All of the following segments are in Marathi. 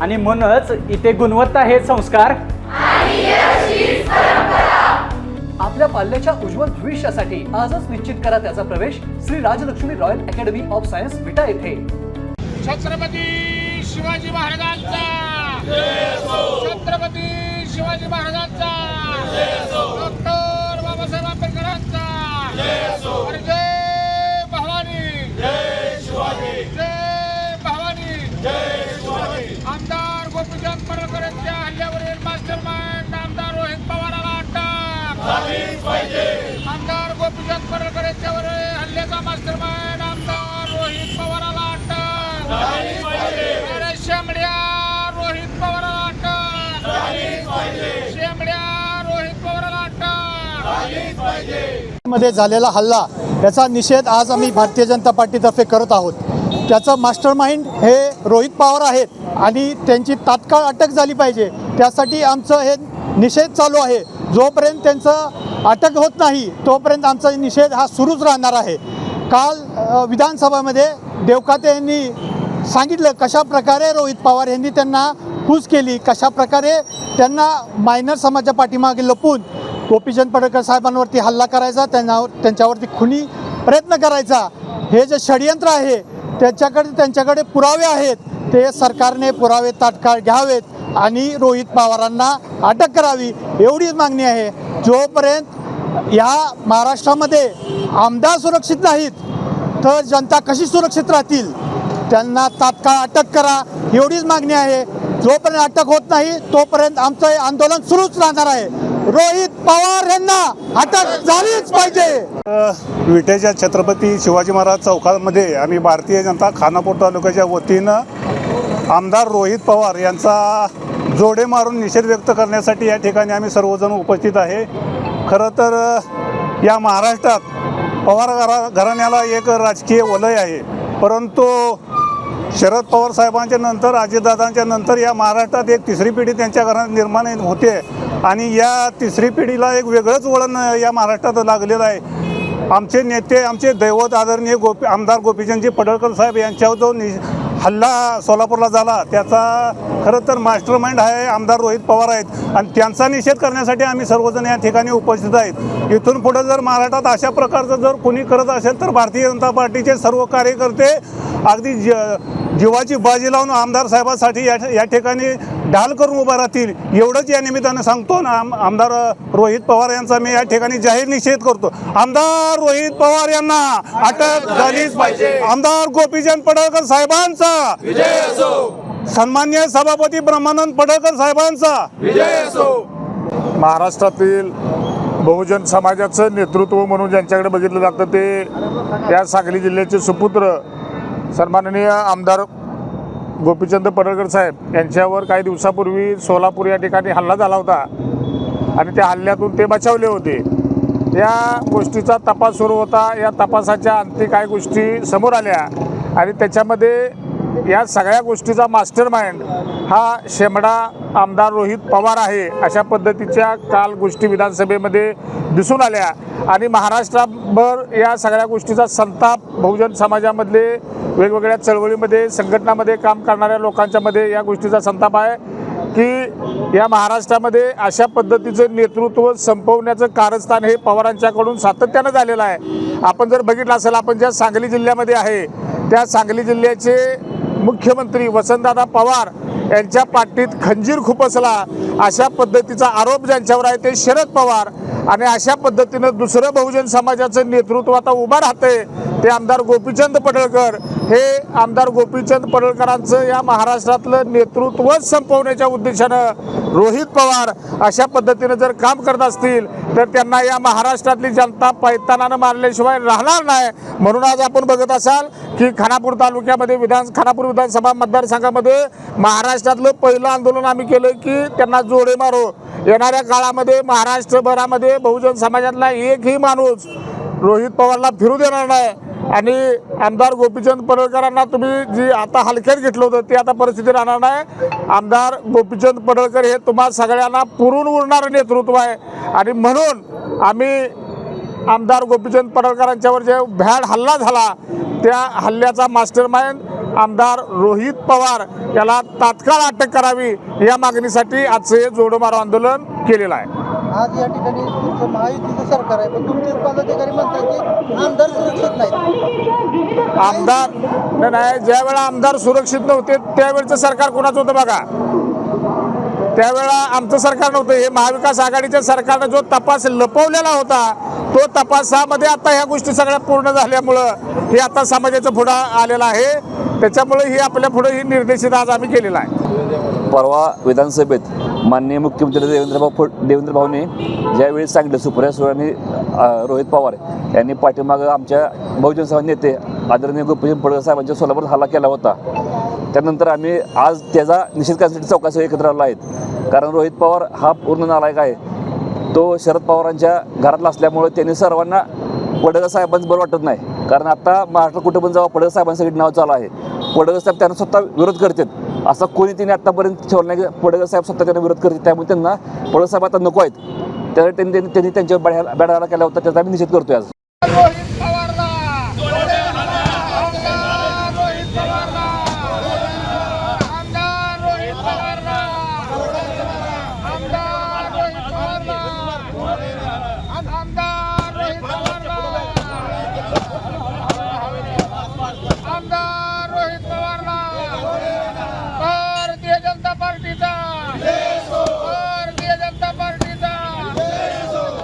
आणि म्हणूनच इथे गुणवत्ता हे संस्कार. आपल्या पाल्याच्या उज्ज्वल भविष्यासाठी आजच निश्चित करा त्याचा प्रवेश Shri Rajlakshmi royal academy of science Vita येथे. छत्रपती शिवाजी महाराजांचा. छत्रपती शिवाजी महाराजांचा. मध्ये झालेला हल्ला याचा निषेध आज आम्ही भारतीय जनता पार्टीतर्फे करत आहोत. त्याचं मास्टर माइंड हे रोहित पवार आहेत आणि त्यांची तात्काळ अटक झाली पाहिजे. त्यासाठी आमचं हे निषेध चालू आहे. जोपर्यंत त्यांचं अटक होत नाही तोपर्यंत आमचा निषेध हा सुरूच राहणार आहे. काल विधानसभामध्ये देवकाते यांनी सांगितलं कशा प्रकारे रोहित पवार यांनी त्यांना फूस केली कशा प्रकारे त्यांना मायनर समाजाच्या पाठीमागे लपून गोपीचंद पडळकर साहेबांवरती हल्ला करायचा त्यांना त्यांच्यावरती खुनी प्रयत्न करायचा. हे जे षडयंत्र आहे त्याच्याकडे त्यांच्याकडे पुरावे आहेत. ते सरकारने पुरावे तात्काळ घ्यावेत आणि रोहित पवारांना अटक करावी एवढीच मागणी आहे. जोपर्यंत या महाराष्ट्रामध्ये आमदार सुरक्षित नाहीत तर जनता कशी सुरक्षित राहतील? त्यांना तात्काळ अटक करा एवढीच मागणी आहे. जोपर्यंत अटक होत नाही तोपर्यंत आमचं आंदोलन सुरूच राहणार आहे. रोहित पवार यांना अटक झालीच पाहिजे. विटेच्या छत्रपती शिवाजी महाराज चौकामध्ये आम्ही भारतीय जनता खानापूर तालुक्याच्या वतीनं आमदार रोहित पवार यांचा जोडे मारून निषेध व्यक्त करण्यासाठी या ठिकाणी आम्ही सर्वजण उपस्थित आहे. खरं तर या महाराष्ट्रात पवार घरा घराण्याला एक राजकीय वलय आहे. परंतु शरद पवार साहेबांच्या नंतर अजितदादांच्या नंतर या महाराष्ट्रात एक तिसरी पिढी त्यांच्या घरात निर्माण होते. आणि या तिसरी पिढीला एक वेगळंच वळण या महाराष्ट्रात लागलेलं आहे. आमचे नेते आमचे दैवत आदरणीय गोपी आमदार गोपीचंदजी पडळकर साहेब यांच्यावर जो नि हल्ला सोलापूरला झाला त्याचा खरं तर मास्टर माइंड आहे आमदार रोहित पवार आहेत. आणि त्यांचा निषेध करण्यासाठी आम्ही सर्वजण या ठिकाणी उपस्थित आहेत. इथून पुढे जर महाराष्ट्रात अशा प्रकारचं जर कोणी करत असेल तर भारतीय जनता पार्टीचे सर्व कार्यकर्ते अगदी ज जीवाची बाजी लावून आमदार साहेबांसाठी या या ठिकाणी ढाल करून उभा राहतील. एवढंच या निमित्तानं सांगतो ना आम आमदार रोहित पवार यांचा मी या ठिकाणी जाहीर निषेध करतो. आमदार रोहित पवार यांना अटक झालीच पाहिजे. आमदार गोपीचंद पडळकर साहेबांचा. सन्मान्य सभापती ब्रह्मानंद पडळकर साहेबांचा. महाराष्ट्रातील बहुजन समाजाचं नेतृत्व म्हणून ज्यांच्याकडे बघितलं जातं ते या सांगली जिल्ह्याचे सुपुत्र सन्माननीय आमदार गोपीचंद पडळकर साहेब यांच्यावर काही दिवसापूर्वी सोलापूर या ठिकाणी हल्ला झाला होता. आणि त्या हल्ल्यातून ते बचावले होते. या गोष्टीचा तपास सुरू होता. या तपासाच्या अंती काय गोष्टी समोर आल्या. आणि त्याच्यामध्ये या सगळ्या गोष्टीचा मास्टर माइंड हा शेमडा आमदार रोहित पवार आहे अशा पद्धतीच्या काल गोष्टी विधानसभेमध्ये दिसून आल्या. आणि महाराष्ट्राभर या सगळ्या गोष्टीचा संताप बहुजन समाजामधले वेगवेगळ्या चळवळीमध्ये संघटनामध्ये काम करणाऱ्या लोकांच्यामध्ये या गोष्टीचा संताप आहे की या महाराष्ट्रामध्ये अशा पद्धतीचं नेतृत्व संपवण्याचं कारस्थान हे पवारांच्याकडून सातत्यानं झालेलं आहे. आपण जर बघितलं असेल आपण ज्या सांगली जिल्ह्यामध्ये आहे त्या सांगली जिल्ह्याचे मुख्यमंत्री वसंतदादा पवार यांच्या पाठीत खंजीर खुपसला. अशा पद्धतीचा आरोप ज्यांच्यावर आहे ते शरद पवार. आणि अशा पद्धतीनं दुसरं बहुजन समाजाचं नेतृत्व आता उभं राहते ते आमदार गोपीचंद पडळकर. हे आमदार गोपीचंद पडळकरांचं या महाराष्ट्रातलं नेतृत्वच संपवण्याच्या उद्देशानं रोहित पवार अशा पद्धतीनं जर काम करत असतील तर त्यांना या महाराष्ट्रातली जनता पैतानानं मारल्याशिवाय राहणार नाही. म्हणून आज आपण बघत असाल की खानापूर तालुक्यामध्ये विधान खानापूर विधानसभा मतदारसंघामध्ये महाराष्ट्रातलं पहिलं आंदोलन आम्ही केलं की त्यांना जोडे मारो. येणाऱ्या काळामध्ये महाराष्ट्रभरामध्ये बहुजन समाजातला एकही माणूस रोहित पवारला फिरू देणार नाही. आणि आमदार गोपीचंद पडळकरांना तुम्ही जी आता हलक्यात घेतलं होतं ते आता परिस्थिती राहणार नाही. आमदार गोपीचंद पडळकर हे तुम्हा सगळ्यांना पुरून उरणारं नेतृत्व आहे. आणि म्हणून आम्ही आमदार गोपीचंद पडळकरांच्यावर जे भ्याड हल्ला झाला त्या हल्ल्याचा मास्टर माइंड आमदार रोहित पवार याला तात्काळ अटक करावी या मागणीसाठी आजचं हे जोडोमारो आंदोलन केलेलं आहे. आज या ठिकाणी तुमचं महायुतीचं सरकार आहे पण तुमचेच पदाधिकारी म्हणतात की आमदार सुरक्षित नाहीत. आमदार नाही, नाही ज्या वेळा आमदार सुरक्षित नव्हते त्यावेळचं सरकार कोणाचं होतं बघा? त्यावेळा आमचं सरकार नव्हतं हे महाविकास आघाडीच्या सरकारनं जो तपास लपवलेला होता तो तपासामध्ये आता ह्या गोष्टी सगळ्या पूर्ण झाल्यामुळं हे आता समाजाचं पुढं आलेलं आहे. त्याच्यामुळे ही आपल्या पुढे ही निर्देशित आज आम्ही केलेला आहे. परवा विधानसभेत माननीय मुख्यमंत्री देवेंद्र भाऊ देवेंद्र ज्यावेळी सांगितलं सुप्रिया सुळे आणि रोहित पवार यांनी पाठीमागं आमच्या बहुजन समाज नेते आदरणीय गोपीचंद पडकर साहेबांच्या सोलापूर हल्ला केला होता. त्यानंतर आम्ही आज त्याचा निषेध करण्यासाठी चौकाशी एकत्र आलो आहेत. कारण रोहित पवार हा पूर्ण नालायक आहे. तो शरद पवारांच्या घरातला असल्यामुळे त्यांनी सर्वांना पडगर साहेबांचं बरं वाटत नाही. कारण आता महाराष्ट्र कुठे पण जावा पडळकर साहेबांसाठी नाव चालू आहे पडळकर साहेब त्यांना स्वतः विरोध करतात. असं कोणी त्यांनी आतापर्यंत ठेवलं नाही. की पडळकर साहेब स्वतः त्यांना विरोध करते त्यामुळे त्यांना पडळकर साहेब आता नको आहेत. त्यामुळे त्यांनी त्यांनी त्यांनी त्यांच्यावर बॅडाला केला होता त्याचा आम्ही निषेध करतोय आज रोहित पवारला आमदार रोहित पवारला आमदार रोहित पवारला आमदार रोहित पवारला आमदार रोहित पवारला आमदार रोहित पवारला भारतीय जनता पार्टीचा भारतीय जनता पार्टीचा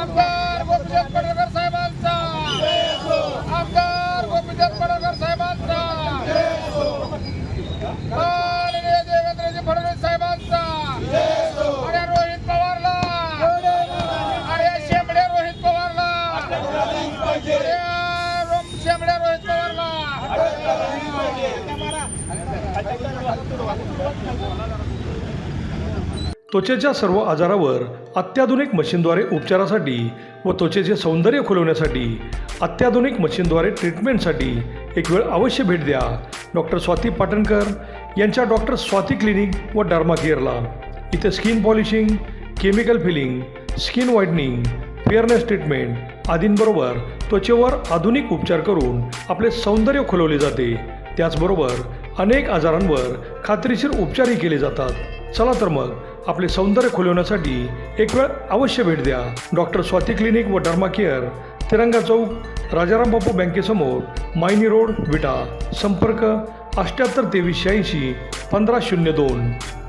आमदार गोपीचंद पडळकर साहेबांचा आमदार गोपीचंद पडळकर साहेबांचा माननीय देवेंद्रजी फडणवीस साहेबांचा. अरे रोहित पवारला. अरे शेंबडे रोहित पवारला. अरे रोम- शेंबडे रोहित पवारला. त्वचेच्या सर्व आजारावर अत्याधुनिक मशीनद्वारे उपचारासाठी व त्वचेचे सौंदर्य खुलवण्यासाठी अत्याधुनिक मशीनद्वारे ट्रीटमेंटसाठी एक वेळ अवश्य भेट द्या. डॉक्टर स्वाती पाटणकर यांच्या डॉक्टर स्वाती क्लिनिक व डर्मा केअरला इथे skin polishing chemical peeling skin whitening fairness treatment आदींबरोबर त्वचेवर आधुनिक उपचार करून आपले सौंदर्य खुलवले जाते. त्याचबरोबर अनेक आजारांवर खात्रीशीर उपचारही केले जातात. चला तर मग आपले सौंदर्य खुलवण्यासाठी एक वेळ अवश्य भेट द्या. डॉक्टर स्वाती क्लिनिक व डर्मा केअर तिरंगा चौक राजाराम बापू बँकेसमोर मायनी रोड विटा. संपर्क अठ्ठ्याहत्तर तेवीस शहाऐंशी पंधरा शून्य दोन.